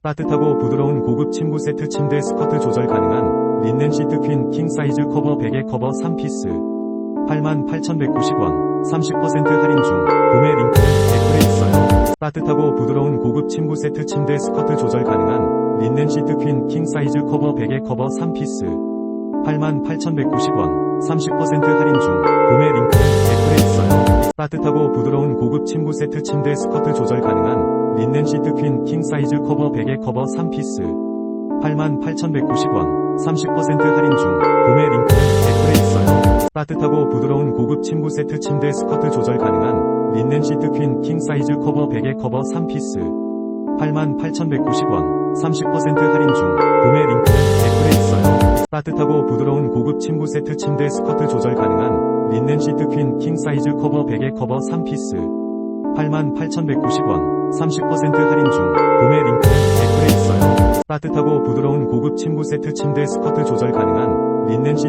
따뜻하고 부드러운 고급 침구 세트 침대 스커트 조절 가능한 린넨 시트 퀸 킹 사이즈 커버 베개 커버 3피스 88,190원 30% 할인 중 구매 링크는 댓글에 있어요. 따뜻하고 부드러운 고급 침구 세트 침대 스커트 조절 가능한 린넨 시트 퀸 킹 사이즈 커버 베개 커버 3피스 88,190원 30% 할인 중 구매 링크는 댓글에 있어요. 따뜻하고 부드러운 고급 침구 세트 침대 스커트 조절 가능한 린넨 시트 퀸 킹 사이즈 커버 베개 커버 3피스 88,190원 30% 할인 중 구매 링크는 댓글에 있어요. 따뜻하고 부드러운 고급 침구 세트 침대 스커트 조절 가능한 린넨 시트 퀸 킹 사이즈 커버 베개 커버 3피스 88,190원 30% 할인 중 구매 링크는 댓글에 있어요. 따뜻하고 부드러운 고급 침구 세트 침대 스커트 조절 가능한 린넨 시트 퀸 킹 사이즈 커버 베개 커버 3피스 88,190원 30% 할인 중 구매 링크는 댓글에 있어요. 따뜻하고 부드러운 고급 침구 세트 침대 스커트 조절 가능한 린넨 시트